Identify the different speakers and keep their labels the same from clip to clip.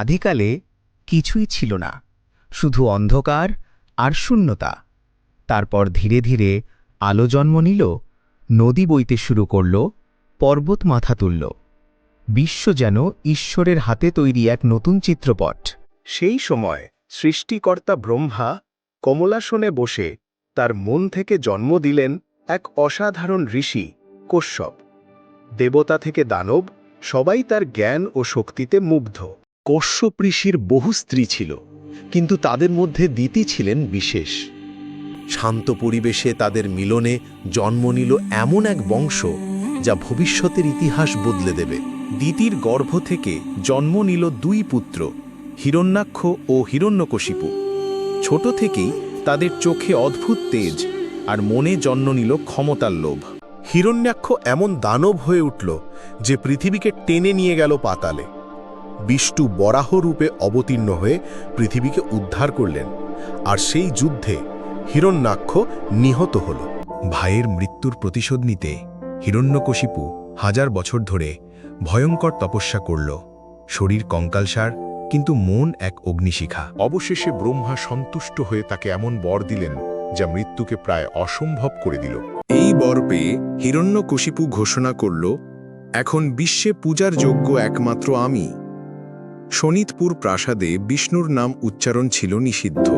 Speaker 1: আদিকালে কিছুই ছিল না, শুধু অন্ধকার আর শূন্যতা। তারপর ধীরে ধীরে আলো জন্ম নিল, নদী বইতে শুরু করল, পর্বত মাথা তুলল। বিশ্ব যেন ঈশ্বরের হাতে তৈরি এক নতুন চিত্রপট।
Speaker 2: সেই সময় সৃষ্টিকর্তা ব্রহ্মা কমলাসনে বসে তার মন থেকে জন্ম দিলেন এক অসাধারণ ঋষি, কশ্যপ। দেবতা থেকে দানব, সবাই তার জ্ঞান ও শক্তিতে মুগ্ধ।
Speaker 3: কশ্যপ ঋষির বহু স্ত্রী ছিল, কিন্তু তাদের মধ্যে দিতি ছিলেন বিশেষ। শান্ত পরিবেশে তাদের মিলনে জন্ম নিল এমন এক বংশ যা ভবিষ্যতের ইতিহাস বদলে দেবে। দিতির গর্ভ থেকে জন্ম নিল দুই পুত্র, হিরণ্যাক্ষ ও হিরণ্যকশিপু। ছোট থেকেই তাদের চোখে অদ্ভুত তেজ আর মনে জন্ম নিল ক্ষমতার লোভ। হিরণ্যাক্ষ এমন দানব হয়ে উঠল যে পৃথিবীকে টেনে নিয়ে গেল পাতালে। বিষ্ণু বরাহ রূপে অবতীর্ণ হয়ে পৃথিবীকে উদ্ধার করলেন। আর সেই যুদ্ধে হিরণ্যাক্ষ নিহত হল। ভাইয়ের মৃত্যুর প্রতিশোধ নিতে হিরণ্যকশিপু হাজার বছর ধরে ভয়ঙ্কর তপস্যা করল। শরীর কঙ্কালসার কিন্তু মন এক অগ্নিশিখা।
Speaker 4: অবশেষে ব্রহ্মা সন্তুষ্ট হয়ে তাকে এমন বর দিলেন যা মৃত্যুকে প্রায় অসম্ভব করে দিল।
Speaker 5: এই বর পেয়ে হিরণ্যকশিপু ঘোষণা করল এখন বিশ্বে পূজার যোগ্য একমাত্র আমি। শোনিতপুর প্রাসাদে বিষ্ণুর নাম উচ্চারণ ছিল নিষিদ্ধ।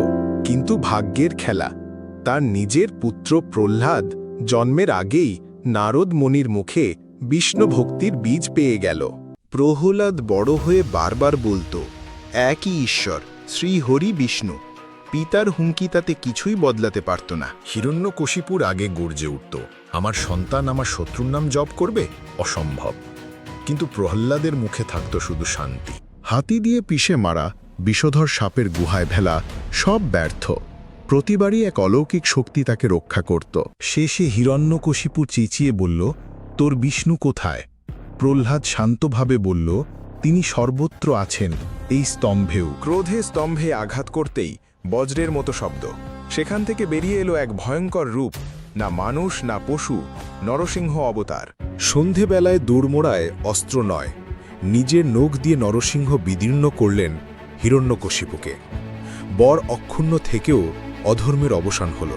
Speaker 5: কিন্তু ভাগ্যের খেলা। তার নিজের পুত্র প্রহ্লাদ জন্মের আগেই নারদ মনির মুখে বিষ্ণু ভক্তির বীজ পেয়ে গেল। প্রহ্লাদ বড় হয়ে বারবার বলতো, একই ঈশ্বর শ্রীহরি বিষ্ণু। পিতার হুমকি তাতে কিছুই বদলাতে পারত না।
Speaker 4: হিরণ্যকশিপুর আগে গর্জে উঠত, আমার সন্তান আমার শত্রুর নাম জপ করবে? অসম্ভব। কিন্তু প্রহ্লাদের মুখে থাকত শুধু শান্তি। হাতি দিয়ে পিষে মারা বিষধর সাপের গুহায় ভেলা সব ব্যর্থ। প্রতিবারই এক অলৌকিক শক্তি তাকে রক্ষা করত। শেষে হিরণ্যকশিপু চেঁচিয়ে বলল তোর বিষ্ণু কোথায়? প্রহ্লাদ শান্তভাবে বলল তিনি সর্বত্র আছেন এই স্তম্ভেও।
Speaker 5: ক্রোধে স্তম্ভে আঘাত করতেই বজ্রের মতো শব্দ। সেখান থেকে বেরিয়ে এলো এক ভয়ঙ্কর রূপ না মানুষ না পশু নরসিংহ অবতার।
Speaker 4: সন্ধেবেলায় দৌড়মোড়ায় অস্ত্র নয়। নিজের নখ দিয়ে নরসিংহ বিদীর্ণ করলেন হিরণ্যকশিপুকে। বর অক্ষুণ্ণ থেকেও অধর্মের অবসান হল।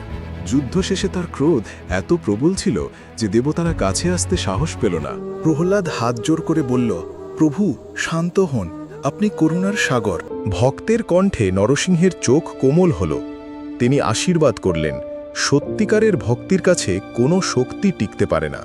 Speaker 6: যুদ্ধ শেষে তার ক্রোধ এত প্রবল ছিল যে দেবতারা কাছে আসতে সাহস পেল না।
Speaker 4: প্রহ্লাদ হাত জোর করে বলল, প্রভু, শান্ত হন। আপনি করুণার সাগর। ভক্তের কণ্ঠে নরসিংহের চোখ কোমল হল। তিনি আশীর্বাদ করলেন। সত্যিকারের ভক্তির কাছে কোনো শক্তি টিকতে পারে না।